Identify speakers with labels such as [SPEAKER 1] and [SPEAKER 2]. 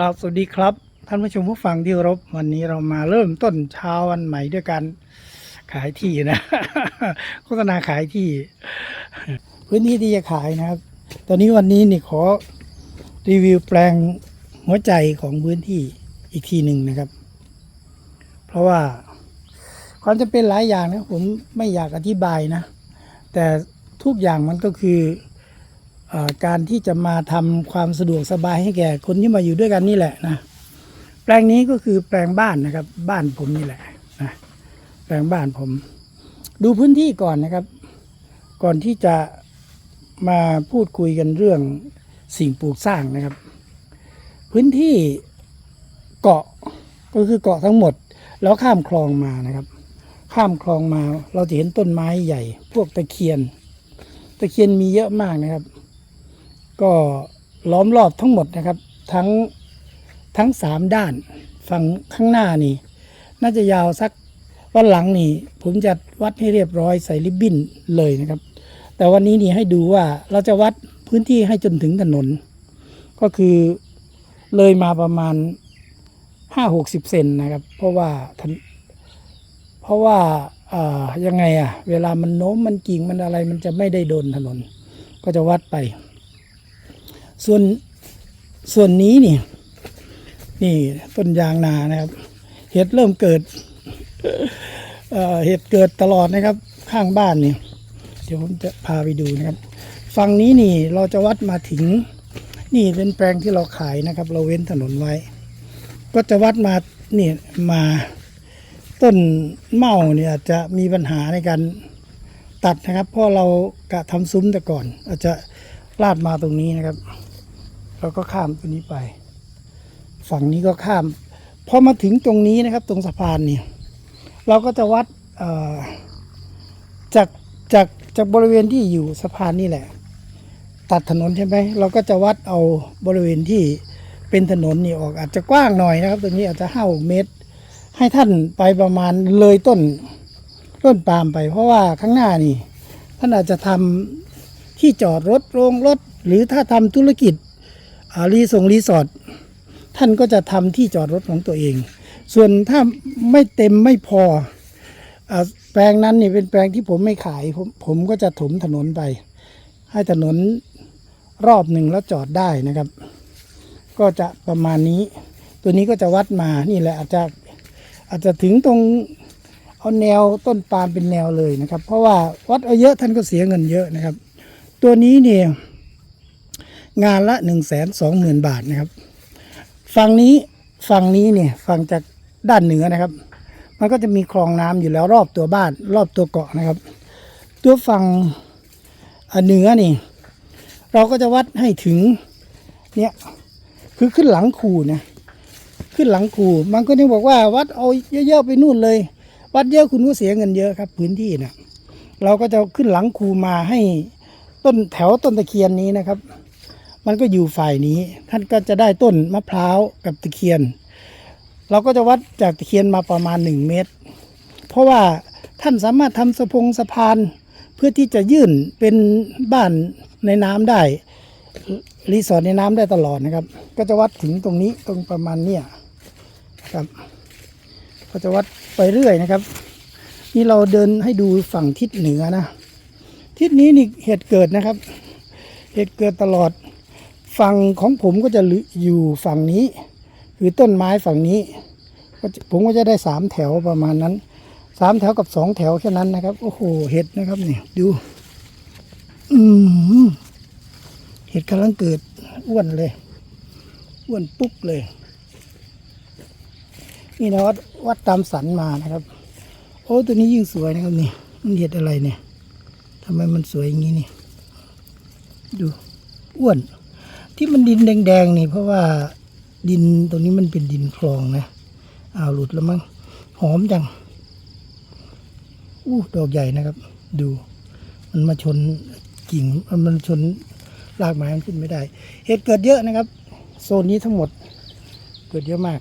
[SPEAKER 1] กราบสวัสดีครับ ท่านผู้ชมผู้ฟังที่รพวันนี้เรามาเริ่มต้นเช้าวันใหม่ด้วยการขายที่นะโฆษณาขายที่ พื้นที่ที่จะขายนะครับ ตอนนี้วันนี้นี่ขอรีวิวแปลงหัวใจของพื้นที่อีกทีหนึ่งนะครับ เพราะว่าความจะเป็นหลายอย่างนะผมไม่อยากอธิบายนะ แต่ทุกอย่างมันก็คือ การที่จะมาทำความสะดวกสบายให้แก่คนที่มาอยู่ด้วยกันนี่แหละนะแปลงนี้ก็คือแปลงบ้านนะครับ บ้านผมนี่แหละนะแปลงบ้านผม ดูพื้นที่ก่อนนะครับ ก่อนที่จะมาพูดคุยกันเรื่องสิ่งปลูกสร้างนะครับ พื้นที่เกาะก็คือเกาะทั้งหมด แล้วข้ามคลองมานะครับ ข้ามคลองมาเราจะเห็นต้นไม้ใหญ่ พวกตะเคียน ตะเคียนมีเยอะมากนะครับ ก็ล้อมรอบทั้งหมดนะครับ ทั้งทั้งสามด้านฝั่งข้างหน้านี่ น่าจะยาวสักวันหลังนี่ผมจะวัดให้เรียบร้อยใส่ริบบิ้นเลยนะครับ แต่วันนี้นี่ให้ดูว่าเราจะวัดพื้นที่ให้จนถึงถนน ก็คือเลยมาประมาณห้าหกสิบเซนนะครับ เพราะว่าเพราะว่าอ่ายังไงอะเวลามันโน้มมันกิ่งมันอะไรมันจะไม่ได้โดนถนน ก็จะวัดไป ส่วนส่วนนี้นี่นี่ต้นยางนานะครับ เห็ดเริ่มเกิดเห็ดเกิดตลอดนะครับ ข้างบ้านเนี่ยเดี๋ยวผมจะพาไปดูนะครับฝั่งนี้นี่เราจะวัดมาถึง นี่เป็นแปลงที่เราขายนะครับ เราเว้นถนนไว้ ก็จะวัดมานี่มาต้นเมาเนี่ยอาจจะมีปัญหาในการตัดนะครับ เพราะเรากะทำซุ้มแต่ก่อน อาจจะลาดมาตรงนี้นะครับ เราก็ข้ามตัวนี้ไป ฝั่งนี้ก็ข้ามพอมาถึงตรงนี้นะครับ ตรงสะพานนี่เราก็จะวัดจากจากจากบริเวณที่อยู่สะพานนี่แหละ ตัดถนนใช่ไหมเราก็จะวัดเอาบริเวณที่เป็นถนนนี่ออกอาจจะกว้างหน่อยนะครับ ตรงนี้อาจจะห้าเมตร ให้ท่านไปประมาณเลยต้นต้นปาล์มไป เพราะว่าข้างหน้านี่ ท่านอาจจะทำที่จอดรถโรงรถ หรือถ้าทำธุรกิจ รีส่งรีสอร์ทท่านก็จะทำที่จอดรถของตัวเอง ส่วนถ้าไม่เต็มไม่พออแปลงนั้นนี่เป็นแปลงที่ผมไม่ขายผมผมก็จะถมถนนไป ให้ถนนรอบหนึ่งแล้วจอดได้นะครับ ก็จะประมาณนี้ ตัวนี้ก็จะวัดมานี่แหละอาจจะอาจจะถึงตรงเอาแนวต้นปาล์มเป็นแนวเลยนะครับ เพราะว่าวัดเอาเยอะท่านก็เสียเงินเยอะนะครับ ตัวนี้เนี่ย งานละหนึ่งแสนสองหมื่นบาทนะครับฝั่งนี้ฝั่งนี้เนี่ยฝั่งจากด้านเหนือนะครับ มันก็จะมีคลองน้ำอยู่แล้วรอบตัวบ้านรอบตัวเกาะนะครับ ตัวฝั่งเหนือนี่ เราก็จะวัดให้ถึงเนี่ยคือขึ้นหลังคูนะขึ้นหลังคูมันก็ยังบอกว่าวัดเอาเยอะๆไปนู่นเลย วัดเยอะคุณก็เสียเงินเยอะครับ พื้นที่นะเราก็จะขึ้นหลังคูมาให้ต้นแถวต้นตะเคียนนี้นะครับ มันก็อยู่ฝ่ายนี้ ท่านก็จะได้ต้นมะพร้าวกับตะเคียน เราก็จะวัดจากตะเคียนมาประมาณหนึ่งเมตร เพราะว่าท่านสามารถทำสะพงสะพานเพื่อที่จะยื่นเป็นบ้านในน้ำได้รีสอร์ทในน้ำได้ตลอดนะครับ ก็จะวัดถึงตรงนี้ตรงประมาณเนี้ยครับ ก็จะวัดไปเรื่อยนะครับ นี่เราเดินให้ดูฝั่งทิศเหนือนะ ทิศนี้นี่เหตุเกิดนะครับ เหตุเกิดตลอด ฝั่งของผมก็จะอยู่ฝั่งนี้ คือต้นไม้ฝั่งนี้ผมก็จะได้สามแถวประมาณนั้นสามแถวกับสองแถวแค่นั้นนะครับ โอ้โหเห็ดนะครับนี่ดู อืมเห็ดกำลังเกิดอ้วนเลย อ้วนปุ๊บเลย นี่นะวัดวัดตามสันมานะครับ โอ้ตัวนี้ยิ่งสวยนะครับนี่มันเห็ดอะไรเนี่ยทำไมมันสวยอย่างนี้นี่ ดู อ้วน ที่มันดินแดงๆนี่เพราะว่าดินตรงนี้มันเป็นดินคลองนะอ้าวหลุดแล้วมั้งหอมจังอู้ดอกใหญ่นะครับ ดู มันมาชนกิ่งมันชนรากไม้มันขึ้นไม่ได้ เหตุเกิดเยอะนะครับ โซนนี้ทั้งหมดเกิดเยอะมาก